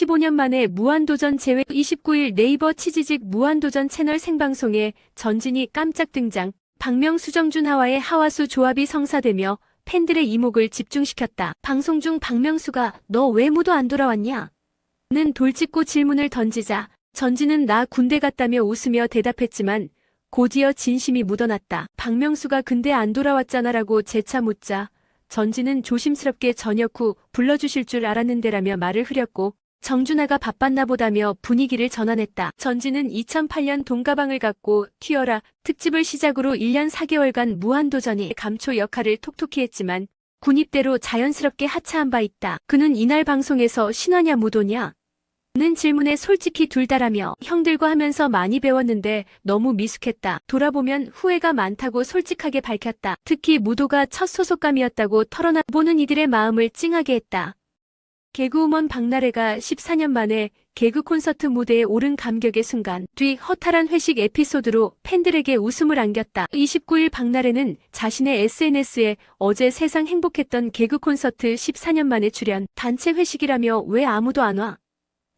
15년 만에 무한도전 제외 29일 네이버 치지직 무한도전 채널 생방송에 전진이 깜짝 등장. 박명수 정준 하와의 하와수 조합이 성사되며 팬들의 이목을 집중시켰다. 방송 중 박명수가 너 왜 무도 안 돌아왔냐? 는 돌직구 질문을 던지자 전진은 나 군대 갔다며 웃으며 대답했지만 곧이어 진심이 묻어났다. 박명수가 근데 안 돌아왔잖아 라고 재차 묻자 전진은 조심스럽게 저녁 후 불러주실 줄 알았는데라며 말을 흐렸고 정준하가 바빴나 보다며 분위기를 전환했다. 전진은 2008년 돈가방을 갖고 튀어라 특집을 시작으로 1년 4개월간 무한도전이 감초 역할을 톡톡히 했지만 군입대로 자연스럽게 하차한 바 있다. 그는 이날 방송에서 신화냐 무도냐? 는 질문에 솔직히 둘 다라며 형들과 하면서 많이 배웠는데 너무 미숙했다. 돌아보면 후회가 많다고 솔직하게 밝혔다. 특히 무도가 첫 소속감이었다고 털어놔 보는 이들의 마음을 찡하게 했다. 개그우먼 박나래가 14년 만에 개그 콘서트 무대에 오른 감격의 순간 뒤 허탈한 회식 에피소드로 팬들에게 웃음을 안겼다. 29일 박나래는 자신의 SNS에 어제 세상 행복했던 개그 콘서트 14년 만에 출연 단체 회식이라며 왜 아무도 안 와?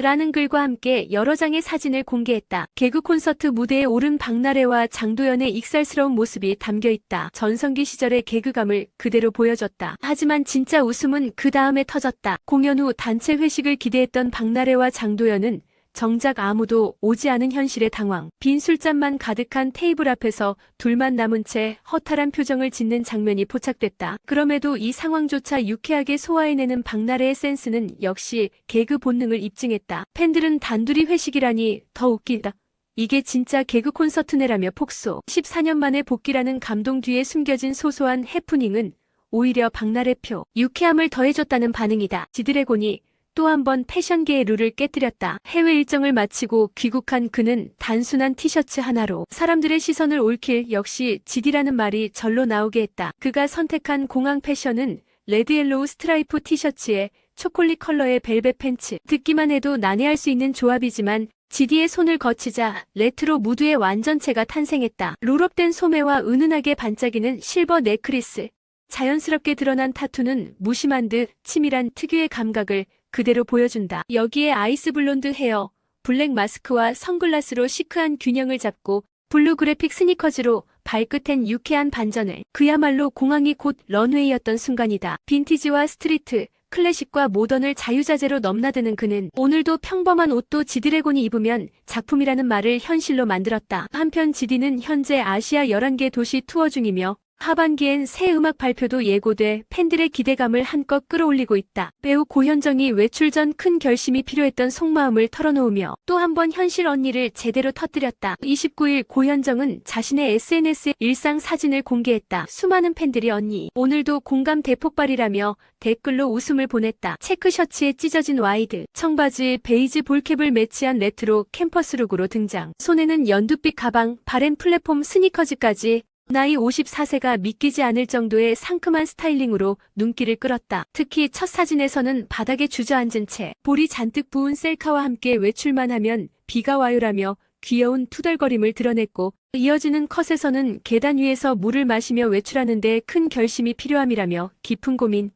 라는 글과 함께 여러 장의 사진을 공개했다. 개그 콘서트 무대에 오른 박나래와 장도연의 익살스러운 모습이 담겨 있다. 전성기 시절의 개그감을 그대로 보여줬다. 하지만 진짜 웃음은 그 다음에 터졌다. 공연 후 단체 회식을 기대했던 박나래와 장도연은 정작 아무도 오지 않은 현실의 당황. 빈 술잔만 가득한 테이블 앞에서 둘만 남은 채 허탈한 표정을 짓는 장면이 포착됐다. 그럼에도 이 상황조차 유쾌하게 소화해내는 박나래의 센스는 역시 개그 본능을 입증했다. 팬들은 단둘이 회식이라니 더 웃기다. 이게 진짜 개그 콘서트네라며 폭소. 14년 만에 복귀라는 감동 뒤에 숨겨진 소소한 해프닝은 오히려 박나래 표 유쾌함을 더해줬다는 반응이다. 지드래곤이 또 한 번 패션계의 룰을 깨뜨렸다. 해외 일정을 마치고 귀국한 그는 단순한 티셔츠 하나로 사람들의 시선을 옳길 역시 지디라는 말이 절로 나오게 했다. 그가 선택한 공항 패션은 레드 옐로우 스트라이프 티셔츠에 초콜릿 컬러의 벨벳 팬츠. 듣기만 해도 난해할 수 있는 조합이지만 지디의 손을 거치자 레트로 무드의 완전체가 탄생했다. 롤업된 소매와 은은하게 반짝이는 실버 넥크리스. 자연스럽게 드러난 타투는 무심한 듯 치밀한 특유의 감각을 그대로 보여준다. 여기에 아이스 블론드 헤어, 블랙 마스크와 선글라스로 시크한 균형을 잡고 블루 그래픽 스니커즈로 발끝엔 유쾌한 반전을 그야말로 공항이 곧 런웨이였던 순간이다. 빈티지와 스트리트, 클래식과 모던을 자유자재로 넘나드는 그는 오늘도 평범한 옷도 지드래곤이 입으면 작품이라는 말을 현실로 만들었다. 한편 지디는 현재 아시아 11개 도시 투어 중이며 하반기엔 새 음악 발표도 예고돼 팬들의 기대감을 한껏 끌어올리고 있다. 배우 고현정이 외출 전 큰 결심이 필요했던 속마음을 털어놓으며 또 한 번 현실 언니를 제대로 터뜨렸다. 29일 고현정은 자신의 SNS에 일상 사진을 공개했다. 수많은 팬들이 언니 오늘도 공감 대폭발이라며 댓글로 웃음을 보냈다. 체크 셔츠에 찢어진 와이드, 청바지, 베이지 볼캡을 매치한 레트로 캠퍼스룩으로 등장. 손에는 연두빛 가방, 바렌 플랫폼 스니커즈까지 나이 54세가 믿기지 않을 정도의 상큼한 스타일링으로 눈길을 끌었다. 특히 첫 사진에서는 바닥에 주저앉은 채 볼이 잔뜩 부은 셀카와 함께 외출만 하면 비가 와요라며 귀여운 투덜거림을 드러냈고 이어지는 컷에서는 계단 위에서 물을 마시며 외출하는데 큰 결심이 필요함이라며 깊은 고민,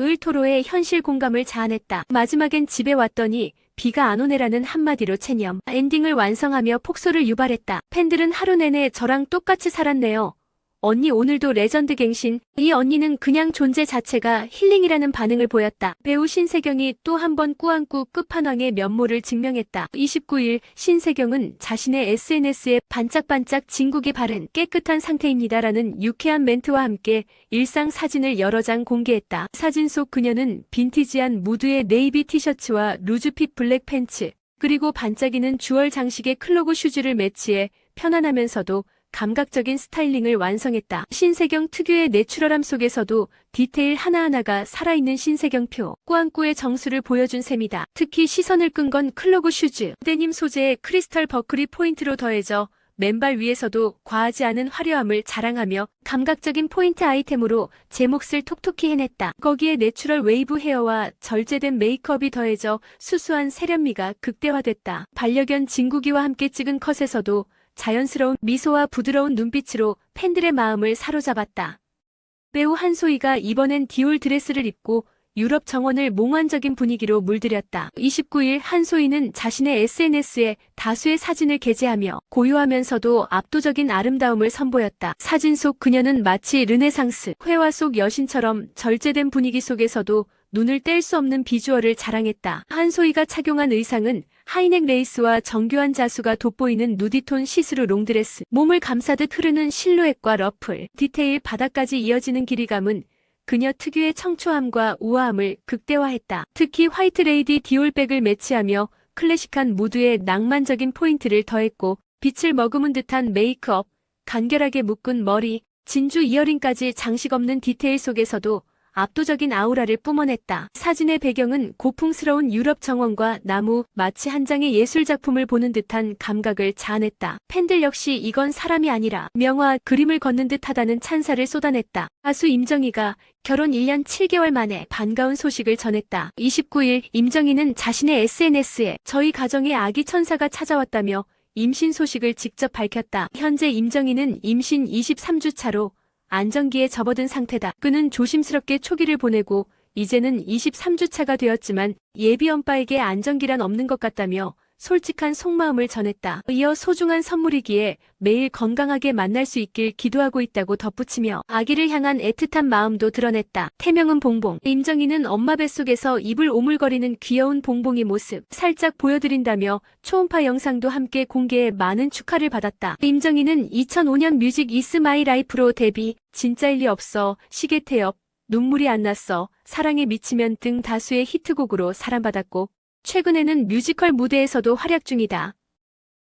을 토로의 현실 공감을 자아냈다. 마지막엔 집에 왔더니 비가 안 오네라는 한마디로 체념. 엔딩을 완성하며 폭소를 유발했다. 팬들은 하루 내내 저랑 똑같이 살았네요. 언니 오늘도 레전드 갱신. 이 언니는 그냥 존재 자체가 힐링이라는 반응을 보였다. 배우 신세경이 또 한 번 꾸안꾸 끝판왕의 면모를 증명했다. 29일 신세경은 자신의 SNS에 반짝반짝 진국이 바른 깨끗한 상태입니다라는 유쾌한 멘트와 함께 일상 사진을 여러 장 공개했다. 사진 속 그녀는 빈티지한 무드의 네이비 티셔츠와 루즈핏 블랙 팬츠, 그리고 반짝이는 주얼 장식의 클로그 슈즈를 매치해 편안하면서도 감각적인 스타일링을 완성했다. 신세경 특유의 내추럴함 속에서도 디테일 하나하나가 살아있는 신세경표. 꾸안꾸의 정수를 보여준 셈이다. 특히 시선을 끈 건 클로그 슈즈. 데님 소재의 크리스탈 버클이 포인트로 더해져 맨발 위에서도 과하지 않은 화려함을 자랑하며 감각적인 포인트 아이템으로 제 몫을 톡톡히 해냈다. 거기에 내추럴 웨이브 헤어와 절제된 메이크업이 더해져 수수한 세련미가 극대화됐다. 반려견 진국이와 함께 찍은 컷에서도 자연스러운 미소와 부드러운 눈빛으로 팬들의 마음을 사로잡았다. 배우 한소희가 이번엔 디올 드레스를 입고 유럽 정원을 몽환적인 분위기로 물들였다. 29일 한소희는 자신의 SNS에 다수의 사진을 게재하며 고요하면서도 압도적인 아름다움을 선보였다. 사진 속 그녀는 마치 르네상스, 회화 속 여신처럼 절제된 분위기 속에서도 눈을 뗄 수 없는 비주얼을 자랑했다. 한소희가 착용한 의상은 하이넥 레이스와 정교한 자수가 돋보이는 누디톤 시스루 롱드레스, 몸을 감싸듯 흐르는 실루엣과 러플, 디테일 바닥까지 이어지는 길이감은 그녀 특유의 청초함과 우아함을 극대화했다. 특히 화이트 레이디 디올백을 매치하며 클래식한 무드에 낭만적인 포인트를 더했고 빛을 머금은 듯한 메이크업, 간결하게 묶은 머리, 진주 이어링까지 장식 없는 디테일 속에서도 압도적인 아우라를 뿜어냈다. 사진의 배경은 고풍스러운 유럽 정원과 나무, 마치 한 장의 예술작품을 보는 듯한 감각을 자아냈다. 팬들 역시 이건 사람이 아니라 명화, 그림을 걷는 듯하다는 찬사를 쏟아냈다. 가수 임정희가 결혼 1년 7개월 만에 반가운 소식을 전했다. 29일 임정희는 자신의 SNS에 저희 가정에 아기 천사가 찾아왔다며 임신 소식을 직접 밝혔다. 현재 임정희는 임신 23주 차로 안정기에 접어든 상태다. 그는 조심스럽게 초기를 보내고 이제는 23주 차가 되었지만 예비 엄빠에게 안정기란 없는 것 같다며 솔직한 속마음을 전했다. 이어 소중한 선물이기에 매일 건강하게 만날 수 있길 기도하고 있다고 덧붙이며 아기를 향한 애틋한 마음도 드러냈다. 태명은 봉봉. 임정희는 엄마 뱃속에서 입을 오물거리는 귀여운 봉봉의 모습 살짝 보여드린다며 초음파 영상도 함께 공개해 많은 축하를 받았다. 임정희는 2005년 뮤직 이스 마이 라이프로 데뷔, 진짜일 리 없어, 시계 태엽, 눈물이 안 났어, 사랑에 미치면 등 다수의 히트곡으로 사랑받았고 최근에는 뮤지컬 무대에서도 활약 중이다.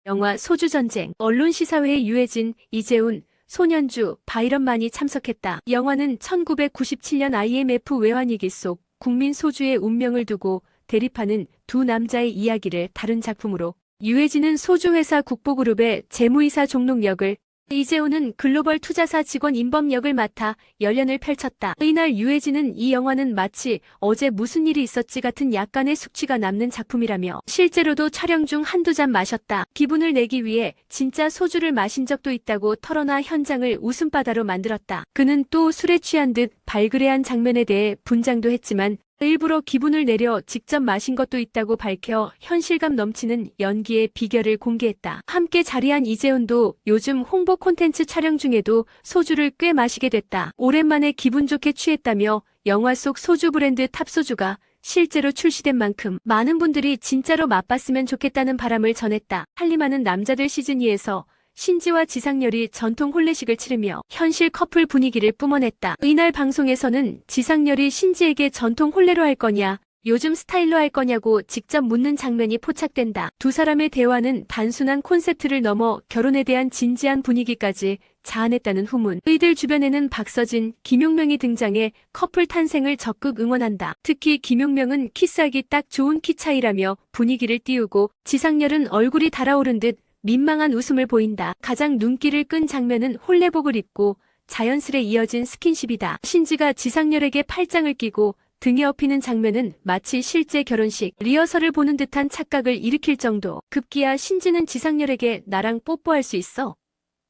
영화 소주전쟁, 언론시사회에 유해진, 이재훈, 소년주, 바이런만이 참석했다. 영화는 1997년 IMF 외환위기 속 국민 소주의 운명을 두고 대립하는 두 남자의 이야기를 다룬 작품으로 유해진은 소주회사 국보그룹의 재무이사 종록 역을 이재훈은 글로벌 투자사 직원 임범 역을 맡아 열연을 펼쳤다. 이날 유해진은 이 영화는 마치 어제 무슨 일이 있었지 같은 약간의 숙취가 남는 작품이라며 실제로도 촬영 중 한두 잔 마셨다. 기분을 내기 위해 진짜 소주를 마신 적도 있다고 털어놔 현장을 웃음바다로 만들었다. 그는 또 술에 취한 듯 발그레한 장면에 대해 분장도 했지만 일부러 기분을 내려 직접 마신 것도 있다고 밝혀 현실감 넘치는 연기의 비결을 공개했다. 함께 자리한 이재훈도 요즘 홍보 콘텐츠 촬영 중에도 소주를 꽤 마시게 됐다. 오랜만에 기분 좋게 취했다며 영화 속 소주 브랜드 탑소주가 실제로 출시된 만큼 많은 분들이 진짜로 맛봤으면 좋겠다는 바람을 전했다. 한림하는 남자들 시즌 2에서 신지와 지상렬이 전통 혼례식을 치르며 현실 커플 분위기를 뿜어냈다. 이날 방송에서는 지상렬이 신지에게 전통 혼례로 할 거냐, 요즘 스타일로 할 거냐고 직접 묻는 장면이 포착된다. 두 사람의 대화는 단순한 콘셉트를 넘어 결혼에 대한 진지한 분위기까지 자아냈다는 후문. 이들 주변에는 박서진, 김용명이 등장해 커플 탄생을 적극 응원한다. 특히 김용명은 키스하기 딱 좋은 키 차이라며 분위기를 띄우고 지상렬은 얼굴이 달아오른 듯 민망한 웃음을 보인다. 가장 눈길을 끈 장면은 홀레복을 입고 자연스레 이어진 스킨십이다. 신지가 지상렬에게 팔짱을 끼고 등에 업히는 장면은 마치 실제 결혼식 리허설을 보는 듯한 착각을 일으킬 정도. 급기야 신지는 지상렬에게 나랑 뽀뽀할 수 있어?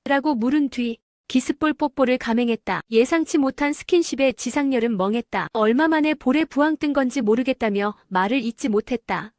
라고 물은 뒤 기스볼 뽀뽀를 감행했다. 예상치 못한 스킨십에 지상렬은 멍했다. 얼마 만에 볼에 부항 뜬 건지 모르겠다며 말을 잇지 못했다.